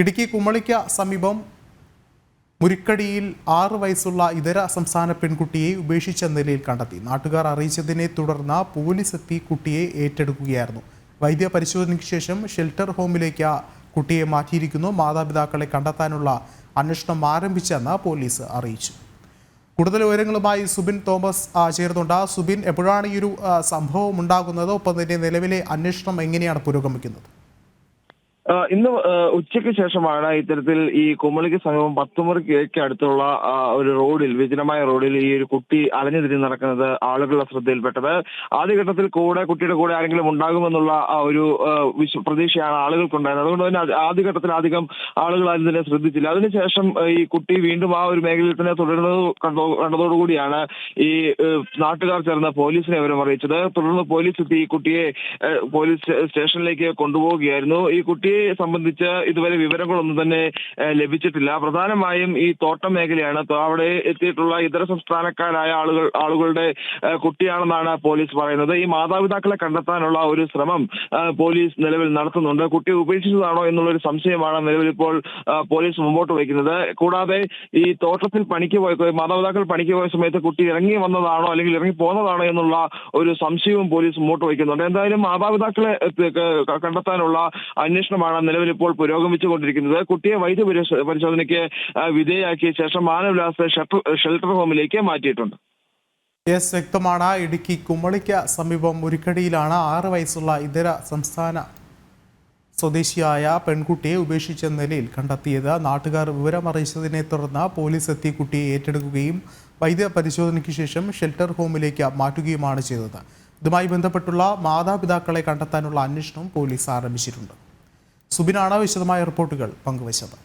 ഇടുക്കി കുമളിക്ക സമീപം മുരിക്കടിയിൽ ആറ് വയസ്സുള്ള ഇതര സംസ്ഥാന പെൺകുട്ടിയെ ഉപേക്ഷിച്ച നിലയിൽ കണ്ടെത്തി. നാട്ടുകാർ അറിയിച്ചതിനെ തുടർന്ന് പോലീസ് എത്തി കുട്ടിയെ ഏറ്റെടുക്കുകയായിരുന്നു. വൈദ്യ പരിശോധനയ്ക്ക് ശേഷം ഷെൽട്ടർ ഹോമിലേക്ക് കുട്ടിയെ മാറ്റിയിരിക്കുന്നു. മാതാപിതാക്കളെ കണ്ടെത്താനുള്ള അന്വേഷണം ആരംഭിച്ചെന്ന് പോലീസ് അറിയിച്ചു. കൂടുതൽ വിവരങ്ങളുമായി സുബിൻ തോമസ് ചേർന്നുണ്ട് സുബിൻ എപ്പോഴാണ് ഈ ഒരു സംഭവം ഉണ്ടാകുന്നത്? ഒപ്പം തന്നെ നിലവിലെ അന്വേഷണം എങ്ങനെയാണ് പുരോഗമിക്കുന്നത്? ഇന്ന് ഉച്ചയ്ക്ക് ശേഷമാണ് ഇത്തരത്തിൽ ഈ കുമളിക്ക് സമീപം പത്തുമുറിക്ക് അടുത്തുള്ള ഒരു റോഡിൽ വിജനമായ റോഡിൽ ഈ ഒരു കുട്ടി അലഞ്ഞു തിരിഞ്ഞ് നടക്കുന്നത് ആളുകളുടെ ശ്രദ്ധയിൽപ്പെട്ടത്. ആദ്യഘട്ടത്തിൽ കൂടെ കുട്ടിയുടെ കൂടെ ആരെങ്കിലും ഉണ്ടാകുമെന്നുള്ള ഒരു പ്രതീക്ഷയാണ് ആളുകൾക്കുണ്ടായിരുന്നത്. അതുകൊണ്ട് തന്നെ ആദ്യഘട്ടത്തിൽ അധികം ആളുകൾ അതിനെ ശ്രദ്ധിച്ചില്ല. അതിനുശേഷം ഈ കുട്ടി വീണ്ടും ആ ഒരു മേഖലയിൽ തന്നെ തുടരുന്നത് കണ്ടോ കണ്ടതോടുകൂടിയാണ് ഈ നാട്ടുകാർ ചേർന്ന് പോലീസിനെ വിവരം അറിയിച്ചത്. തുടർന്ന് പോലീസ് എത്തി ഈ കുട്ടിയെ പോലീസ് സ്റ്റേഷനിലേക്ക് കൊണ്ടുപോവുകയായിരുന്നു. ഈ കുട്ടിയെ സംബന്ധിച്ച് ഇതുവരെ വിവരങ്ങളൊന്നും തന്നെ ലഭിച്ചിട്ടില്ല. പ്രധാനമായും ഈ തോട്ടം മേഖലയാണ്. അവിടെ എത്തിയിട്ടുള്ള ഇതര സംസ്ഥാനക്കാരായ ആളുകൾ ആളുകളുടെ കുട്ടിയാണെന്നാണ് പോലീസ് പറയുന്നത്. ഈ മാതാപിതാക്കളെ കണ്ടെത്താനുള്ള ഒരു ശ്രമം പോലീസ് നിലവിൽ നടത്തുന്നുണ്ട്. കുട്ടിയെ ഉപേക്ഷിച്ചതാണോ എന്നുള്ളൊരു സംശയമാണ് നിലവിൽ ഇപ്പോൾ പോലീസ് മുമ്പോട്ട് വയ്ക്കുന്നത്. കൂടാതെ ഈ തോട്ടത്തിൽ പണിക്ക് പോയ മാതാപിതാക്കൾ പണിക്ക് പോയ സമയത്ത് കുട്ടി ഇറങ്ങി വന്നതാണോ അല്ലെങ്കിൽ ഇറങ്ങി പോന്നതാണോ എന്നുള്ള ഒരു സംശയവും പോലീസ് മുമ്പോട്ട് വയ്ക്കുന്നുണ്ട്. എന്തായാലും മാതാപിതാക്കളെ കണ്ടെത്താനുള്ള ക- അന്വേഷണമാണ് നിലവിൽ ഇപ്പോൾ പുരോഗമിച്ചു പുരോഗമിച്ചുകൊണ്ടിരിക്കുന്നത്. കുട്ടിയെ വൈദ്യ പരിശോ- പരിശോധനയ്ക്ക് വിധേയാക്കിയ ശേഷം മാനവിലാസ ഷെൽട്ടർ ഷെൽട്ടർ ഹോമിലേക്ക് മാറ്റിയിട്ടുണ്ട്. എസ് വ്യക്തമാണ്. ഇടുക്കി കുമളിക്ക് സമീപം ഉരുക്കടിയിലാണ് ആറ് വയസ്സുള്ള ഇതര സംസ്ഥാന സ്വദേശിയായ പെൺകുട്ടിയെ ഉപേക്ഷിച്ച നിലയിൽ കണ്ടെത്തിയത്. നാട്ടുകാർ വിവരമറിയിച്ചതിനെ തുടർന്ന് പോലീസ് എത്തി കുട്ടിയെ ഏറ്റെടുക്കുകയും വൈദ്യ പരിശോധനയ്ക്ക് ശേഷം ഷെൽട്ടർ ഹോമിലേക്ക് മാറ്റുകയുമാണ് ചെയ്തത്. ഇതുമായി ബന്ധപ്പെട്ടുള്ള മാതാപിതാക്കളെ കണ്ടെത്താനുള്ള അന്വേഷണം പോലീസ് ആരംഭിച്ചിട്ടുണ്ട്. സുബിനാണ് വിശദമായ റിപ്പോർട്ടുകൾ പങ്കുവച്ചത്?